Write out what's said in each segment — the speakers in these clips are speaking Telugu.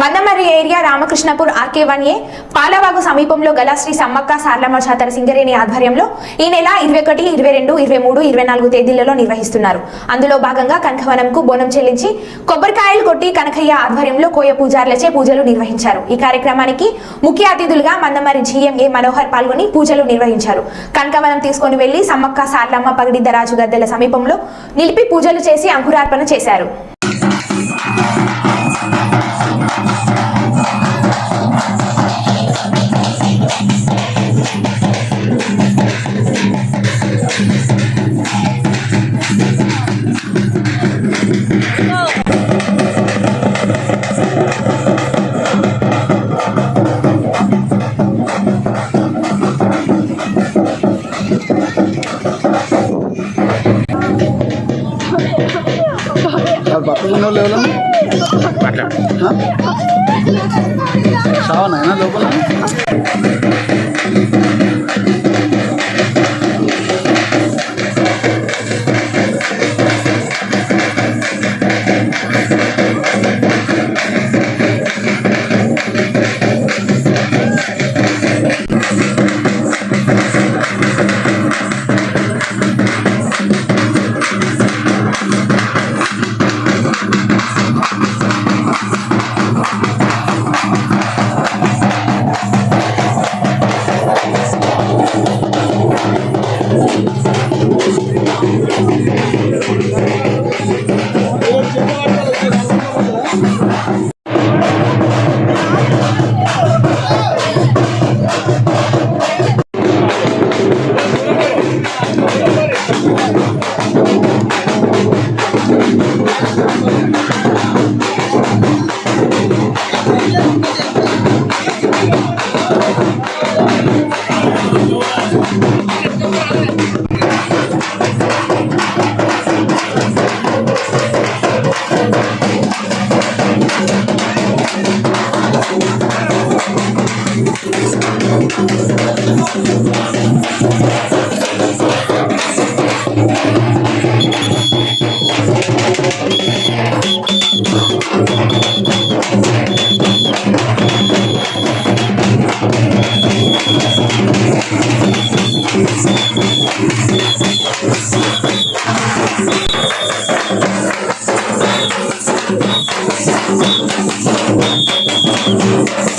Mandamarri area Ramakrishnapur RK one A Palavagu సమీపంలో గల శ్రీ సమ్మక్క సార్లమ్మ జాతర సింగరేణి ఆధ్వర్యంలో ఈ నెల ఇరవై ఒకటి ఇరవై రెండు ఇరవై మూడు ఇరవై నాలుగు తేదీలలో నిర్వహిస్తున్నారు. అందులో భాగంగా కనకవనంకు బోనం చెల్లించి కొబ్బరికాయలు కొట్టి కనకయ్య ఆధ్వర్యంలో కోయ పూజార్లచే పూజలు నిర్వహించారు. ఈ కార్యక్రమానికి ముఖ్య అతిథులుగా మందమరి జీఎంఏ మనోహర్ పాల్గొని పూజలు నిర్వహించారు. కనకవనం తీసుకొని వెళ్ళి సమ్మక్క సార్లమ్మ పగిడిద్దరాజు గద్దెల సమీపంలో నిలిపి పూజలు చేసి అంకురార్పణ చేశారు. వాళ్ళు పక్కన ఉన్న వాళ్ళు ఎవరు సావనాయనా లోపల?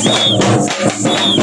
Música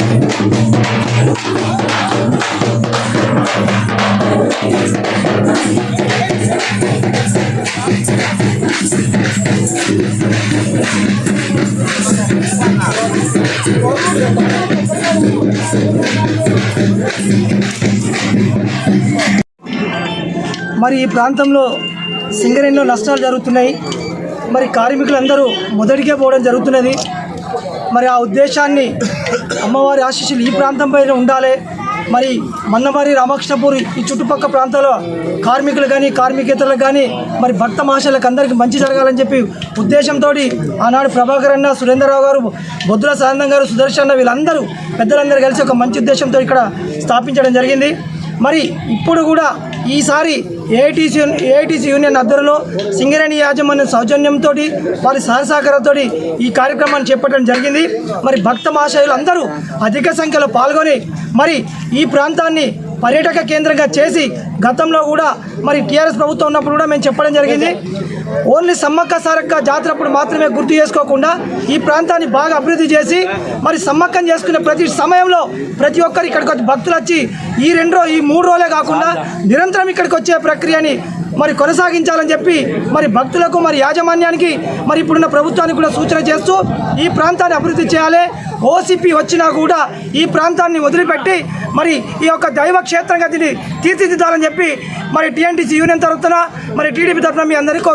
మరి ఈ ప్రాంతంలో సింగరేణిలో నష్టాలు జరుగుతున్నాయి. మరి కార్మికులందరూ మొదటికే పోవడం జరుగుతున్నది. మరి ఆ ఉద్దేశాన్ని అమ్మవారి ఆశీస్సులు ఈ ప్రాంతంపైన ఉండాలి. మరి మన్నమారి రామకృష్ణపూర్ ఈ చుట్టుపక్క ప్రాంతాల్లో కార్మికులు కానీ కార్మికేతరులకు కానీ మరి భక్త మహాశయులకు అందరికీ మంచి జరగాలని చెప్పి ఉద్దేశంతో ఆనాడు ప్రభాకర్ అన్న సురేంద్రరావు గారు బొద్దుల సానందం గారు సుదర్శన్ అన్న వీళ్ళందరూ పెద్దలందరూ కలిసి ఒక మంచి ఉద్దేశంతో ఇక్కడ స్థాపించడం జరిగింది. మరి ఇప్పుడు కూడా ఈసారి ఏఐటీసీ ఏఐటీసీ యూనియన్ ఆధ్వర్యంలో సింగరేణి యాజమాన్యం సౌజన్యంతో వారి సహసహకారంతో ఈ కార్యక్రమాన్ని చేపట్టడం జరిగింది. మరి భక్త మహాశయులు అందరూ అధిక సంఖ్యలో పాల్గొని మరి ఈ ప్రాంతాన్ని పర్యాటక కేంద్రంగా చేసి గతంలో కూడా మరి టీఆర్ఎస్ ప్రభుత్వం ఉన్నప్పుడు కూడా మేము చెప్పడం జరిగింది. ఓన్లీ సమ్మక్క సారక్క జాతర అప్పుడు మాత్రమే గుర్తు చేసుకోకుండా ఈ ప్రాంతాన్ని బాగా అభివృద్ధి చేసి మరి సమ్మక్కం చేసుకునే ప్రతి సమయంలో ప్రతి ఒక్కరు ఇక్కడికి వచ్చి భక్తులు వచ్చి ఈ రెండు ఈ మూడు రోజులే కాకుండా నిరంతరం ఇక్కడికి వచ్చే ప్రక్రియని మరి కొనసాగించాలని చెప్పి మరి భక్తులకు మరి యాజమాన్యానికి మరి ఇప్పుడున్న ప్రభుత్వానికి కూడా సూచన చేస్తూ ఈ ప్రాంతాన్ని అభివృద్ధి చేయాలి. ఓసీపీ వచ్చినా కూడా ఈ ప్రాంతాన్ని వదిలిపెట్టి మరి ఈ యొక్క దైవ క్షేత్రంగా దీన్ని తీర్చిదిద్దాలని చెప్పి మరి టీఎన్టీసీ యూనియన్ తరఫున మరి టీడీపీ తరఫున మీ అందరికీ కోరు